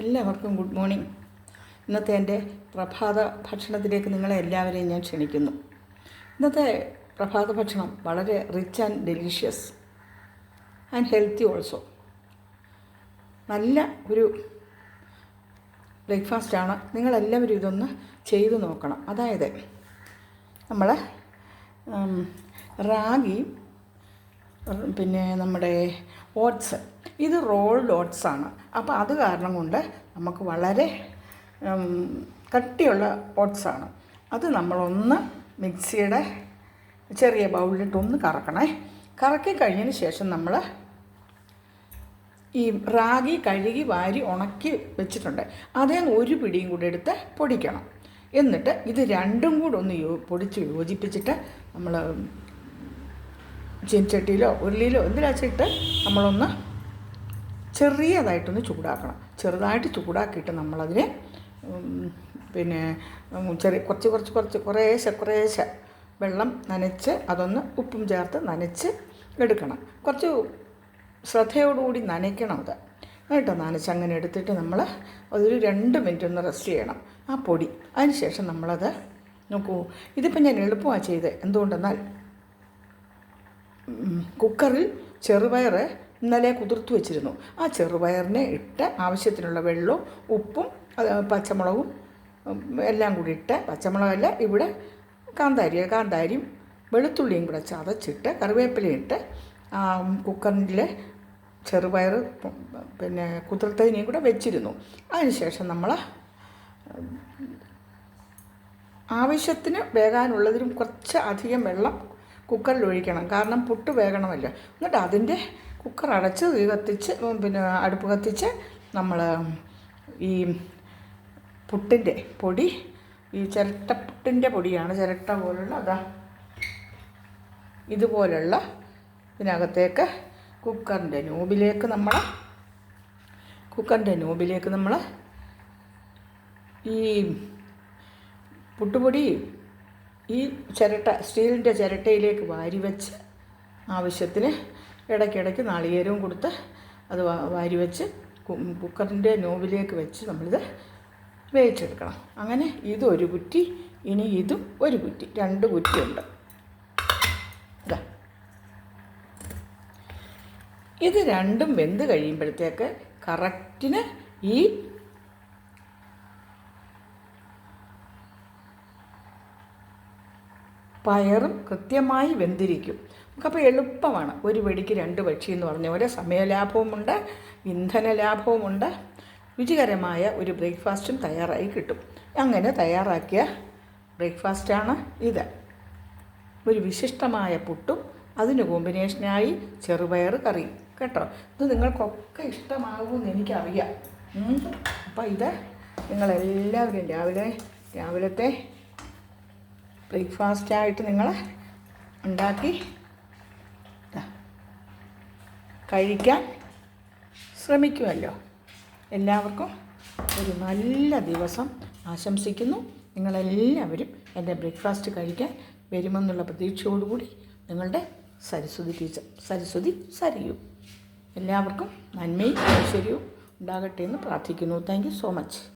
എല്ലാവർക്കും good morning. ഇന്നത്തെ എന്റെ പ്രഭാത ഭക്ഷണത്തിലേക്ക് നിങ്ങളെ എല്ലാവരെയും ഞാൻ ക്ഷണിക്കുന്നു. ഇന്നത്തെ പ്രഭാത ഭക്ഷണം വളരെ rich and delicious and healthy also നല്ല ഒരു ബ്രേക്ക്ഫാസ്റ്റാണ് നിങ്ങളെല്ലാവരും ഇതൊന്ന് ചെയ്തു നോക്കണം. അതായത് നമ്മൾ റാഗി പിന്നെ നമ്മുടെ ഓട്സ് ഇത് റോൾ ഡോട്ട്സ് ആണ്. അപ്പോൾ അത് കാരണം കൊണ്ട് നമുക്ക് വളരെ കട്ടിയുള്ള ഓട്സ് ആണ്. അത് നമ്മളൊന്ന് മിക്സിയുടെ ചെറിയ ബൗളിലിട്ട് ഒന്ന് കറക്കണേ. കറക്കി കഴിഞ്ഞതിന് ശേഷം നമ്മൾ ഈ റാഗി കഴുകി വാരി ഉണക്കി വെച്ചിട്ടുണ്ട്. അതേ ഒരു പിടിയും കൂടി എടുത്ത് പൊടിക്കണം. എന്നിട്ട് ഇത് രണ്ടും കൂടെ ഒന്ന് യോ പൊടിച്ച് യോജിപ്പിച്ചിട്ട് നമ്മൾ ചീൻചട്ടിയിലോ ഉരുളിയിലോ എന്തിലാച്ചിട്ട് നമ്മളൊന്ന് ചെറിയതായിട്ടൊന്ന് ചൂടാക്കണം. ചെറുതായിട്ട് ചൂടാക്കിയിട്ട് നമ്മളതിനെ പിന്നെ ചെറിയ കുറച്ച് കുറച്ച് കുറച്ച് കുറേശ്ശെ കുറേശ്ശെ വെള്ളം നനച്ച് അതൊന്ന് ഉപ്പും ചേർത്ത് നനച്ച് എടുക്കണം. കുറച്ച് ശ്രദ്ധയോടുകൂടി നനയ്ക്കണം അത്. കേട്ടോ നനച്ച് അങ്ങനെ എടുത്തിട്ട് നമ്മൾ അതൊരു രണ്ട് മിനിറ്റ് ഒന്ന് റെസ്റ്റ് ചെയ്യണം. ആ പൊടി. അതിന് ശേഷം നമ്മളത് നോക്കൂ. ഇതിപ്പോൾ ഞാൻ എളുപ്പമാണ് ചെയ്തത് എന്തുകൊണ്ടെന്നാൽ കുക്കറിൽ ചെറുപയർ ഇന്നലെ കുതിർത്ത് വെച്ചിരുന്നു. ആ ചെറുപയറിനെ ഇട്ട് ആവശ്യത്തിനുള്ള വെള്ളവും ഉപ്പും പച്ചമുളകും എല്ലാം കൂടി ഇട്ട് പച്ചമുളകല്ല ഇവിടെ കാന്താരി കാന്താരിയും വെളുത്തുള്ളിയും കൂടെ ചതച്ചിട്ട് കറിവേപ്പിലയിട്ട് കുക്കറിൽ ചെറുപയർ പിന്നെ കുതിർത്തതിനെയും കൂടെ വെച്ചിരുന്നു. അതിനുശേഷം നമ്മൾ ആവശ്യത്തിന് വേകാനുള്ളതിനും കുറച്ച് അധികം വെള്ളം കുക്കറിൽ ഒഴിക്കണം. കാരണം പുട്ട് വേകണമല്ലോ. എന്നിട്ട് അതിന്റെ കുക്കർ അടച്ച് തീ കത്തിച്ച് പിന്നെ അടുപ്പ് കത്തിച്ച് നമ്മൾ ഈ പുട്ടിന്റെ പൊടി ഈ ചിരട്ട പുട്ടിന്റെ പൊടിയാണ് ചിരട്ട പോലുള്ള അതാ ഇതുപോലുള്ള ഇതിനകത്തേക്ക് കുക്കറിന്റെ നൂബിലേക്ക് നമ്മൾ കുക്കറിന്റെ നൂബിലേക്ക് നമ്മൾ ഈ പുട്ടുപൊടി ഈ ചിരട്ട സ്റ്റീലിന്റെ ചിരട്ടയിലേക്ക് വാരി വെച്ച് ആവശ്യത്തിന് ഇടയ്ക്കിടയ്ക്ക് നാളികേരവും കൊടുത്ത് അത് വാരി വെച്ച് കുക്കറിന്റെ നോബിലേക്ക് വെച്ച് നമ്മളിത് വേവിച്ചെടുക്കണം. അങ്ങനെ ഇതൊരു കുറ്റി ഇനി ഇതും ഒരു കുറ്റി രണ്ട് കുറ്റിയുണ്ട്. ഇതാ ഇത് രണ്ടും വെന്ത് കഴിയുമ്പോഴത്തേക്ക് കറക്റ്റിന് ഈ പയറും കൃത്യമായി വെന്തിരിക്കും. നമുക്കപ്പോൾ എളുപ്പമാണ്. ഒരു വെടിക്ക് രണ്ട് പക്ഷി എന്ന് പറഞ്ഞ പോലെ സമയലാഭവുമുണ്ട് ഇന്ധന ലാഭവുമുണ്ട് രുചികരമായ ഒരു ബ്രേക്ക്ഫാസ്റ്റും തയ്യാറായി കിട്ടും. അങ്ങനെ തയ്യാറാക്കിയ ബ്രേക്ക്ഫാസ്റ്റാണ് ഇത്. ഒരു വിശിഷ്ടമായ പുട്ടും അതിന് കോമ്പിനേഷനായി ചെറുപയർ കറി കേട്ടോ? ഇത് നിങ്ങൾക്കൊക്കെ ഇഷ്ടമാകുമെന്ന് എനിക്കറിയാം. അപ്പോൾ ഇത് നിങ്ങളെല്ലാവരും രാവിലെ രാവിലത്തെ ബ്രേക്ക്ഫാസ്റ്റായിട്ട് നിങ്ങൾ ഉണ്ടാക്കി കഴിക്കാൻ ശ്രമിക്കുമല്ലോ എല്ലാവർക്കും ഒരു നല്ല ദിവസം ആശംസിക്കുന്നു. നിങ്ങളെല്ലാവരും എന്റെ ബ്രേക്ക്ഫാസ്റ്റ് കഴിക്കാൻ വരുമെന്നുള്ള പ്രതീക്ഷയോടുകൂടി നിങ്ങളുടെ സരസ്വതി ടീച്ചർ സരസ്വതി സരിയു. എല്ലാവർക്കും നന്മയും ഐശ്വര്യവും ഉണ്ടാകട്ടെ എന്ന് പ്രാർത്ഥിക്കുന്നു. Thank so much